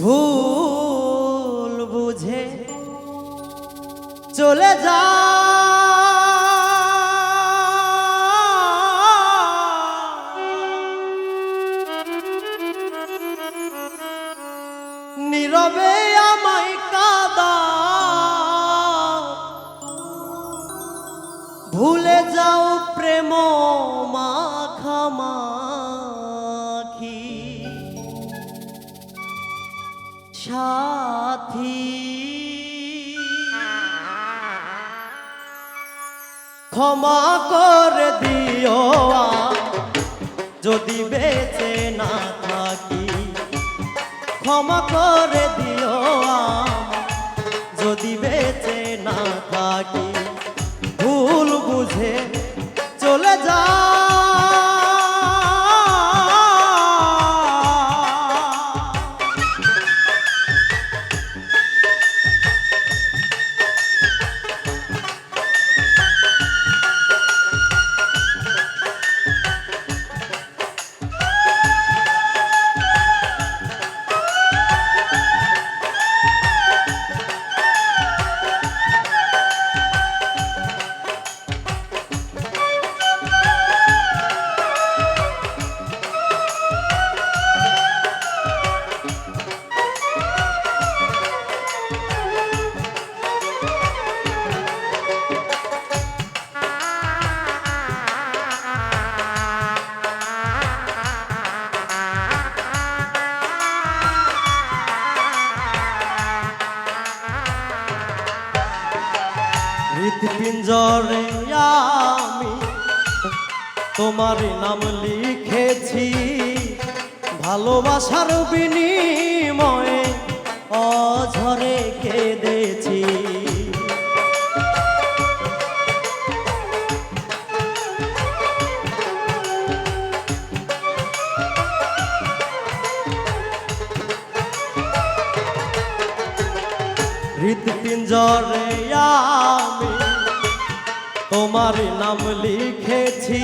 ভুল বুঝে চলে যা। নীরবে আমায় কাদা। ভুলে যাও প্রেম। সাথী। ক্ষমা করে দিও যদি বেঁচে না থাকি। ক্ষমা করে দিও হৃৎপিঞ্জরে আমি তোমার নাম লিখেছি ভালোবাসার বিনিময়ে অঝরে কেঁদেছি। হৃৎপিঞ্জরে আমি তোমার নাম লিখেছি।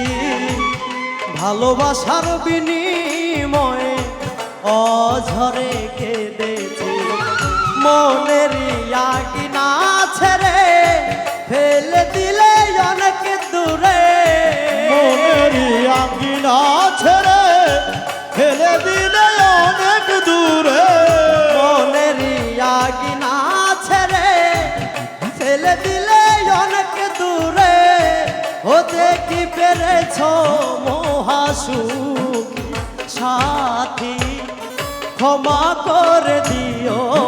ভালোবাসার বিনিময়ে অঝরে কেঁদেছি। মনের ইয়াগিনা ছেড়ে ফেলে দিলে অনেক দূরে। মহাসুখ সাথী ক্ষমা করে দিও।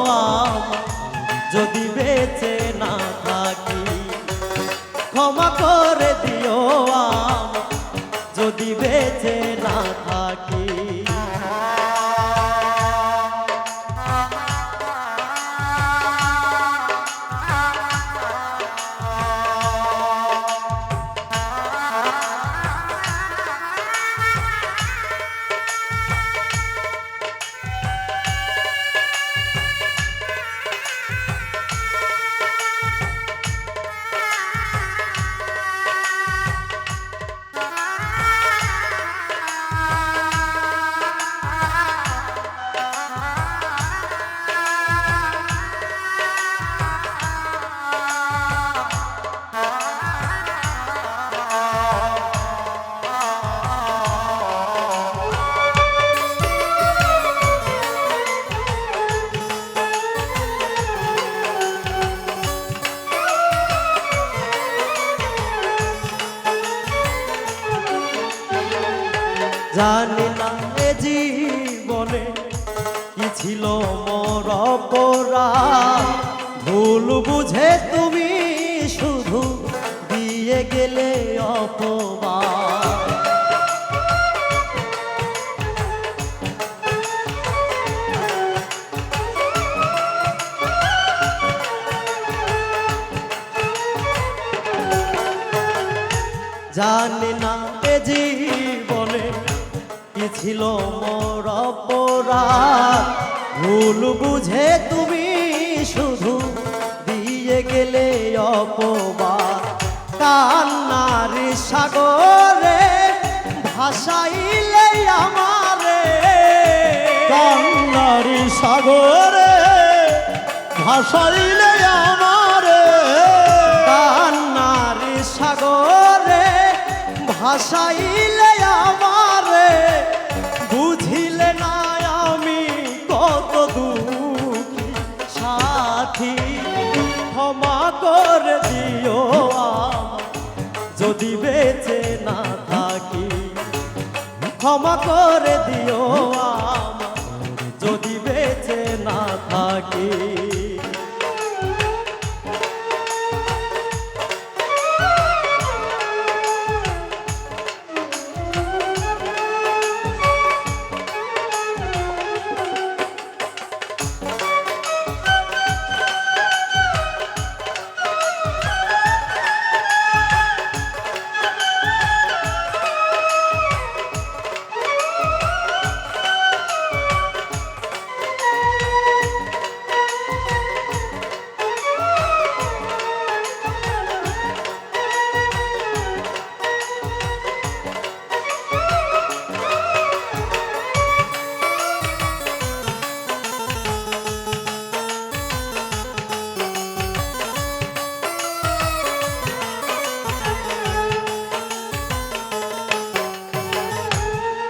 জানি না এ জীবনে কি ছিল মোর অপরাধ। ভুল বুঝে তুমি শুধু দিয়ে গেলে অপমান জানি না এ ছিল মোর অপরাধ। ভুল বুঝে তুমি শুধু দিয়ে গেলে অপবাদ। কান্নার, সাগরে ভাসাইলে আমারে। কান্নারি, সাগরে ভাসাইলে আমারে। কান্নার, সাগরে ভাসাইলে যদি বেঁচে না থাকি। ক্ষমা করে দিও আমার যদি বেঁচে না থাকি।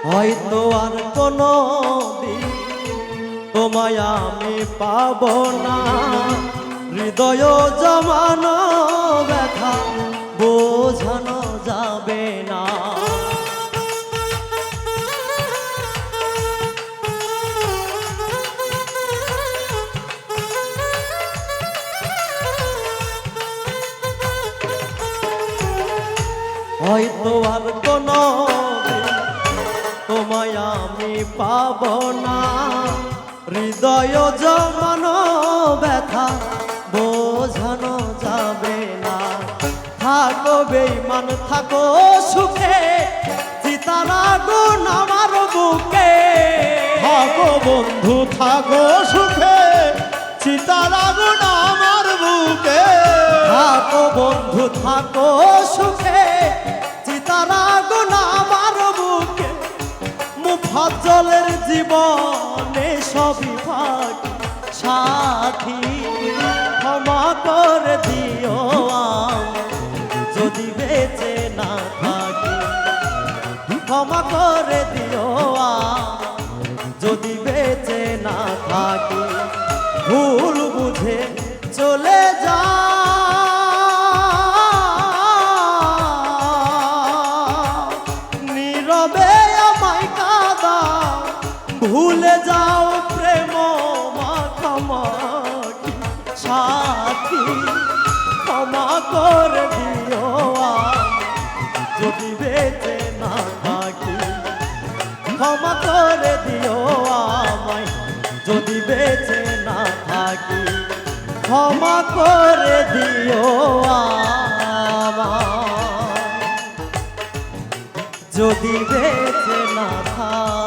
হয়তো আর কোনো তোমায় আমি পাব না। হৃদয় জমানো ব্যথা বোঝানো যাবে না। তোমায় আমি পাব না। হৃদয় জমানো ব্যথা, বোঝানো যাবে না। থাকো বেইমান থাকো সুখে চিতারা গুণ আমার বুকে। থাকো বন্ধু, থাকো সুখে চিতার আমার বুকে। থাকো বন্ধু, থাকো সুখে চিতারা মুফাজ্জলের জীবনে সবই ফাঁকি সাথী, ক্ষমা করে দিও যদি বেঁচে না থাকি, ক্ষমা করে দিও যদি বেঁচে না থাকি, ভুল বুঝে চলে যা। ভুলে যাও প্রেম মাখামাখি। সাথী, ক্ষমা করে দিও যদি বেঁচে না থাকি, ক্ষমা করে দিও আমায়। যদি বেঁচে না থাকি, ক্ষমা করে দিও আমায়। যদি বেঁচে না থাকি